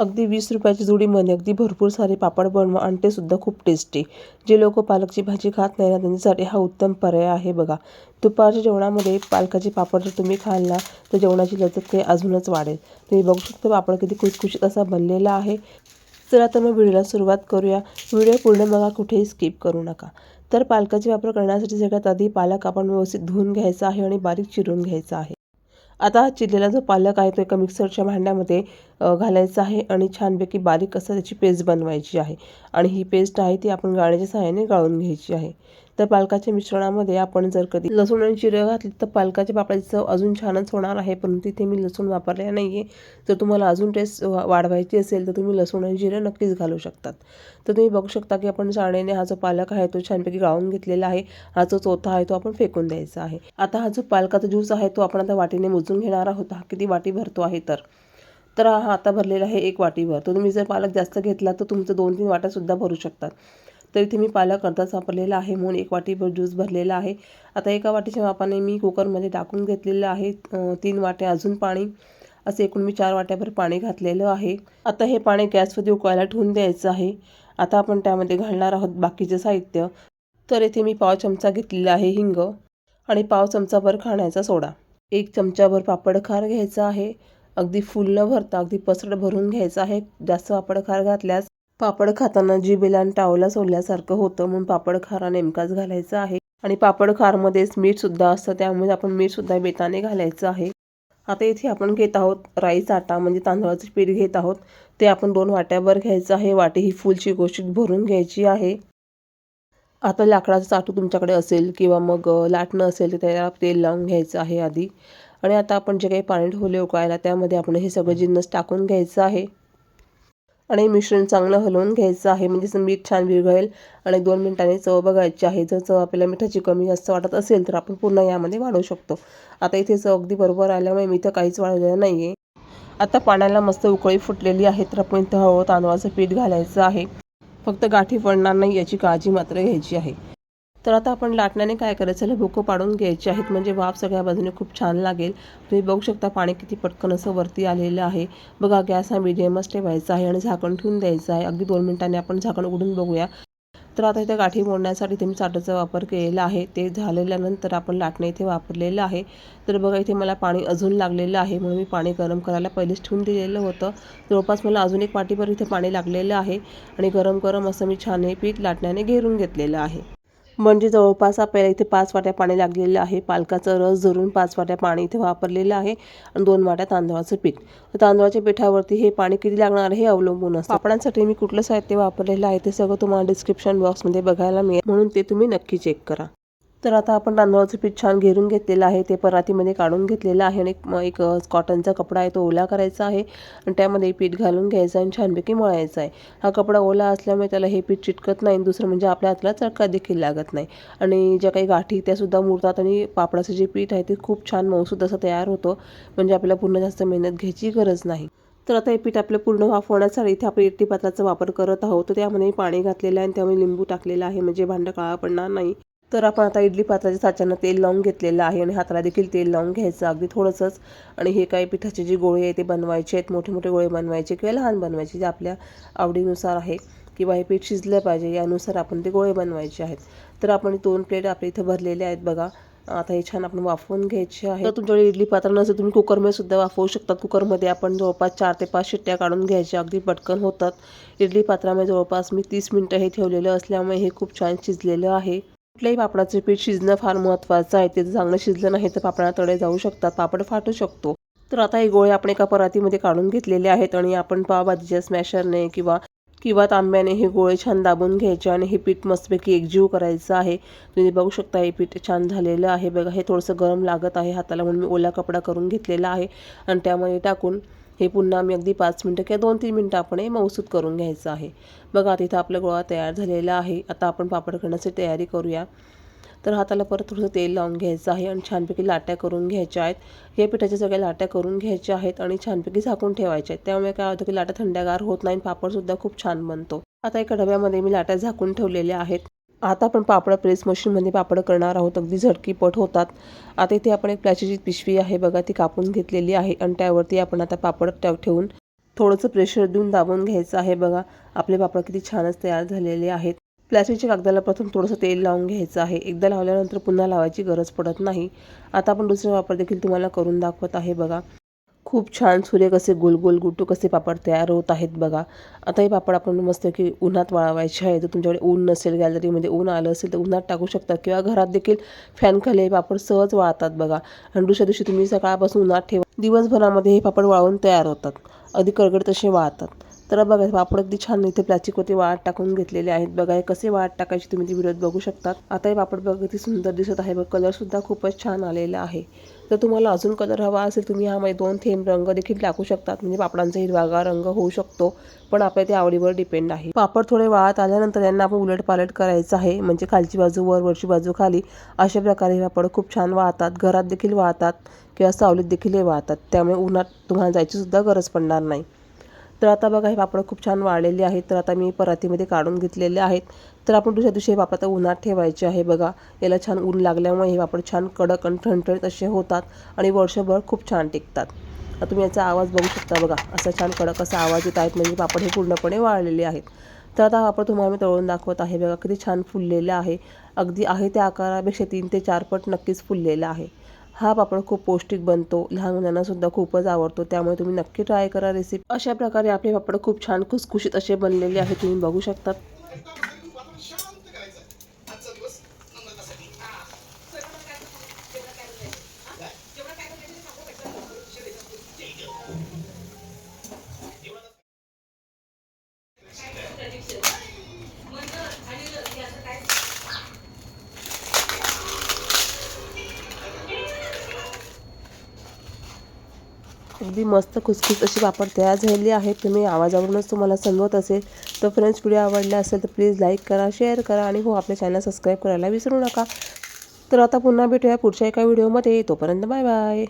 अगदी वीस रुपयाची जोडीमध्ये अगदी भरपूर सारे पापड बनवा आणि ते सुद्धा खूप टेस्टी जे लोक पालकची भाजी खात नाही ना त्यांच्यासाठी हा उत्तम पर्याय आहे बघा. दुपारच्या जेवणामध्ये पालकाचे पापड जर तुम्ही खाल ना तर जेवणाची लज्जत ते अजूनच वाढेल. तुम्ही बघू शकता पापड किती खुशखुशीत असा बनलेला आहे. चला तर मग व्हिडिओला सुरुवात करूया. व्हिडिओ पूर्ण बघा कुठेही स्किप करू नका. तर पालकाचे वापर करण्यासाठी सगळ्यात आधी पालक आपण व्यवस्थित धुवून घ्यायचा आहे आणि बारीक चिरून घ्यायचा आहे. आता हा चिरलेला जो पालक आहे तो एका मिक्सरच्या भांड्यामध्ये घालायचा आहे आणि छानपैकी बारीक असं त्याची पेस्ट बनवायची आहे. आणि ही पेस्ट आहे ती आपण गाळण्याच्या सहाय्याने गाळून घ्यायची आहे. तर पालकाच्या मिश्रणामध्ये आपण जर कधी लसूण आणि जिरं घातली तर पालकाच्या पापडाची चव अजून छानच होणार आहे परंतु इथे मी लसूण वापरलेला नाही आहे जर तुम्हाला अजून टेस्ट वा- वाढवायची असेल तर तुम्ही लसूण आणि जिरं नक्कीच घालू शकतात. तर तुम्ही बघू शकता की आपण चाळणीने हा जो पालक आहे तो छानपैकी गाळून घेतलेला आहे. हा जो चोथा आहे तो आपण फेकून द्यायचा आहे. आता हा जो पालकाचा ज्यूस आहे तो आपण आता वाटीने मोजून घेणार आहोत. हा किती वाटी भरतो आहे तर? तर हा आता भरलेला आहे एक वाटीभर. तर तुम्ही जर पालक जास्त घेतला तर तुमचं दोन तीन वाट्यासुद्धा भरू शकतात. तर इथे मी पालक अर्धाच वापरलेला आहे. म्हणून एक वाटीभर ज्यूस भरलेला आहे. आता एका वाटीच्या मापाने मी कुकरमध्ये टाकून घेतलेलं आहे. तीन वाट्या अजून पाणी असे एकूण मी चार वाट्याभर पाणी घातलेलं आहे. आता हे पाणी गॅसवरती उकळायला ठेवून द्यायचं आहे. आता आपण त्यामध्ये घालणार आहोत बाकीचे साहित्य. तर इथे मी पाव चमचा घेतलेला आहे हिंग आणि पाव चमचाभर खाण्याचा सोडा. एक चमचाभर पापड खार घ्यायचा आहे. अगदी फुल न भरता अगदी पसरट भरून घ्यायचं आहे. जास्त पापड खार घातल्यास पापड खाताना जिबेला आणि टावला सोडल्यासारखं होतं म्हणून पापड खारा नेमकाच घालायचा आहे. आणि पापड खारमध्येच मीठसुद्धा असतं त्यामुळे आपण मीठसुद्धा बेताने घालायचं आहे. आता इथे आपण घेत आहोत राईस आटा म्हणजे तांदळाचं पीठ घेत आहोत. ते आपण दोन वाट्याभर घ्यायचं आहे. वाटी ही फुलची गोष्टीत भरून घ्यायची आहे. आता लाकडाचं चाटू तुमच्याकडे असेल किंवा मग लाटणं असेल तर त्याला तेल लावून घ्यायचं आहे आधी. आणि आता आपण जे काही पाणी ठेवले उकळायला त्यामध्ये आपण हे सगळं जिन्नस टाकून घ्यायचं आहे. आणि मिश्रण चांगलं हलवून घ्यायचं आहे. म्हणजे मीठ छान विरघळेल आणि दोन मिनिटांनी चव बघायची आहे. जर चव आपल्याला मिठाची कमी जास्त वाटत असेल तर आपण पुन्हा यामध्ये वाढवू शकतो. आता इथे चव अगदी बरोबर आल्यामुळे मी इथं काहीच वाढवलेलं नाही आहे आता पाण्याला मस्त उकळी फुटलेली आहे. तर आपण इथं हळूहळू तांदळाचं पीठ घालायचं आहे. फक्त गाठी पडणार नाही याची काळजी मात्र घ्यायची आहे. तर आता आपण लाटण्याने काय करायचं? याला भुकं पाडून घ्यायचे आहेत. म्हणजे वाफ सगळ्या बाजूने खूप छान लागेल. तुम्ही बघू शकता पाणी किती पटकन असं वरती आलेलं आहे. बघा गॅस हा मिडियमच ठेवायचा आहे आणि झाकण ठेवून द्यायचं आहे. अगदी दोन मिनिटांनी आपण झाकण उघडून बघूया. तर आता इथे गाठी मोडण्यासाठी इथे मी चाटाचा वापर केलेला आहे. ते झालेल्यानंतर आपण लाटणं इथे वापरलेलं आहे. तर बघा इथे मला पाणी अजून लागलेलं आहे. म्हणून मी पाणी गरम करायला पहिलेच ठेवून दिलेलं होतं. जवळपास मला अजून एक पाठीभर इथे पाणी लागलेलं आहे. आणि गरम गरम असं मी छान हे पीठ लाटण्याने घेरून घेतलेलं आहे. म्हणजे जवळपास आपल्याला इथे पाच वाट्या पाणी लागलेलं आहे. पालकाचा रस धरून पाच वाट्या पाणी इथे वापरलेलं आहे आणि दोन वाट्या तांदळाचं पीठ. तर तांदळाच्या पिठावरती हे पाणी किती लागणार हे अवलंबून असतं. पापडांसाठी मी कुठलं साहित्य वापरलेलं आहे ते सगळं तुम्हाला डिस्क्रिप्शन बॉक्समध्ये बघायला मिळेल. म्हणून ते तुम्ही नक्की चेक करा. तर आता आपण तांदळाचं पीठ छान घेरून घेतलेलं आहे. ते परातीमध्ये काढून घेतलेलं आहे आणि एक म- एक कॉटनचा कपडा आहे तो ओला करायचा आहे आणि त्यामध्ये पीठ घालून घ्यायचं आणि छानपैकी मळायचा आहे. हा कपडा ओला असल्यामुळे त्याला हे पीठ चिटकत नाही दुसरं म्हणजे आपल्या हाताला चरका देखील लागत नाही. आणि ज्या काही गाठी त्यासुद्धा मुरतात आणि पापडाचं जे पीठ आहे ते खूप छान मऊसूद असं तयार होतं. म्हणजे आपल्याला पूर्ण जास्त मेहनत घ्यायची गरज नाही. तर आता हे पीठ आपलं पूर्ण वाफवण्यासाठी इथे आपण इडली पात्राचा वापर करत आहोत. तर त्यामध्ये पाणी घातलेलं आहे आणि त्यामध्ये लिंबू टाकलेलं आहे. म्हणजे भांडं काळा पडणार नाही. तर आपण आता इडली पात्राच्या साच्यानं तेल लावून घेतलेलं आहे आणि हाताला देखील तेल लावून घ्यायचं अगदी थोडंसंच. आणि हे काही पिठाचे जे गोळे आहे ते बनवायचे आहेत मोठे मोठे गोळे बनवायचे किंवा लहान बनवायचे जे आपल्या आवडीनुसार आहे किंवा हे पीठ शिजलं पाहिजे यानुसार आपण ते गोळे बनवायचे आहेत. तर आपण दोन प्लेट आपल्या इथं भरलेले आहेत बघा. आता हे छान आपण वाफवून घ्यायचे आहे. तर तुमच्याकडे इडली पात्र नसेल तुम्ही कुकरमध्ये सुद्धा वाफवू शकता. कुकरमध्ये आपण जवळपास चार ते पाच शिट्ट्या काढून घ्यायच्या अगदी पटकन होतात. इडली पात्रामध्ये जवळपास मी तीस मिनटं हे ठेवलेलं असल्यामुळे हे खूप छान शिजलेलं आहे. कुठल्याही पापडाचे पीठ शिजणं फार महत्त्वाचं आहे. ते जर चांगलं शिजलं नाही तर पापडा तडे जाऊ शकतात. पापड फाटू शकतो. तर आता हे गोळे आपण एका परातीमध्ये काढून घेतलेले आहेत आणि आपण पावभाजीच्या स्मॅशरने किंवा किंवा तांब्याने हे गोळे छान दाबून घ्यायचे आणि हे पीठ मस्तपैकी एकजीव करायचं आहे. तुम्ही बघू शकता हे पीठ छान झालेलं आहे. बघा हे थोडंसं गरम लागत आहे हाताला म्हणून मी ओला कपडा करून घेतलेला आहे. आणि त्यामध्ये टाकून हे पुन्हा आम्ही अगदी पाच मिनटं किंवा दोन तीन मिनटं आपण हे मौसूद करून घ्यायचं आहे. बघा आता इथं आपला गोळा तयार झालेला आहे. आता आपण पापड करण्याची तयारी करूया. तर हाताला परत थोडंसं तेल लावून घ्यायचं आहे आणि छानपैकी लाट्या करून घ्यायच्या आहेत. या पिठाच्या सगळ्या लाट्या करून घ्यायच्या आहेत आणि छानपैकी झाकून ठेवायच्या आहेत. त्यामुळे काय होतं की लाट्या थंड्यागार होत नाही आणि पापडसुद्धा खूप छान बनतो. आता एका डब्यामध्ये मी लाट्या झाकून ठेवलेल्या आहेत. आता आपण पापड प्रेस मशीनमध्ये पापड करणार आहोत. अगदी झटकीपट होतात. आता इथे आपण एक प्लॅस्टिकची पिशवी आहे बघा ती कापून घेतलेली आहे आणि त्यावरती आपण आता पापड ठेवून थोडंसं प्रेशर देऊन दाबून घ्यायचं आहे बघा. आपले पापड किती छानच तयार झालेले आहेत. प्लॅस्टिकच्या कागदाला प्रथम थोडंसं तेल लावून घ्यायचं आहे. एकदा लावल्यानंतर पुन्हा लावायची गरज पडत नाही. आता आपण दुसरा वापर देखील तुम्हाला करून दाखवत आहे बघा. खूप छान सुरेख असे गोल गोल गुटू कसे पापड तयार होत आहेत बघा. आता हे पापड आपण मस्त की उन्हात वाळवायचे आहे जर तुमच्याकडे ऊन नसेल गॅलरीमध्ये ऊन आलं असेल तर उन्हात टाकू शकता किंवा घरात देखील फॅनखाली हे पापड सहज वाळतात बघा. आणि दुसऱ्या दिवशी तुम्ही सकाळपासून उन्हात ठेवा. दिवसभरामध्ये हे पापड वाळवून तयार होतात. अधिक कडकड तसे वाळतात. तर बघा पापड अगदी छान इथे प्लॅस्टिकवरती वाट टाकून घेतलेले आहेत. बघा हे कसे वाळत टाकायचे तुम्ही ते व्हिडिओत बघू शकतात. आता हे पापड बघा किती सुंदर दिसत आहे. बघ कलरसुद्धा खूपच छान आलेला आहे. तर तुम्हाला अजून कलर हवा असेल तुम्ही ह्यामध्ये दोन थेंब रंग देखील टाकू शकतात. म्हणजे पापडांचा हिरवागा रंग होऊ शकतो पण आपल्या ते आवडीवर डिपेंड आहे. पापड थोडे वाळत आल्यानंतर यांना आपण उलट पालट करायचं आहे. म्हणजे खालची बाजू वर वरची बाजू खाली अशा प्रकारे पापड खूप छान वाहतात घरात देखील वाहतात किंवा सावलीत देखील हे वाहतात त्यामुळे उन्हात तुम्हाला जायची सुद्धा गरज पडणार नाही. तर आता बघा हे पापड खूप छान वाळलेले आहेत. तर आता मी परातीमध्ये काढून घेतलेले आहेत. तर आपण दुसऱ्या दिवशी हे पापड आता उन्हात ठेवायचे आहे बघा. याला छान ऊन लागल्यामुळे हे पापड छान कडक आणि ठणठणीत असे होतात आणि वर्षभर खूप छान टिकतात. तुम्ही याचा आवाज बघू शकता बघा. असा छान कडक असा आवाज येत आहेत. म्हणजे पापड हे पूर्णपणे वाळलेले आहेत. तर आता पापड तुम्हाला मी तळून दाखवत आहे बघा. किती छान फुललेलं आहे. अगदी आहे त्या आकारापेक्षा तीन ते चार पट नक्कीच फुललेलं आहे. हा पापड खूप पौष्टिक बनतो. लहान मुलांना सुद्धा खूपच आवडतो. त्यामुळे तुम्ही नक्की ट्राय करा रेसिपी अशा प्रकारे आपले पापड खूप छान खुसखुशीत असे बनलेले आहे तुम्ही बघू शकतात अगदी मस्त खुसखुस अशी पापड तयार झालेली आहे तुम्ही आवाजावरूनच तुम्हाला समजत असेल. तर फ्रेंड्स व्हिडिओ आवडला असेल तर प्लीज लाईक करा शेअर करा आणि हो आपल्या चॅनल सबस्क्राईब करायला विसरू नका. तर आता पुन्हा भेटूया पुढच्या एका व्हिडिओमध्ये तोपर्यंत बाय बाय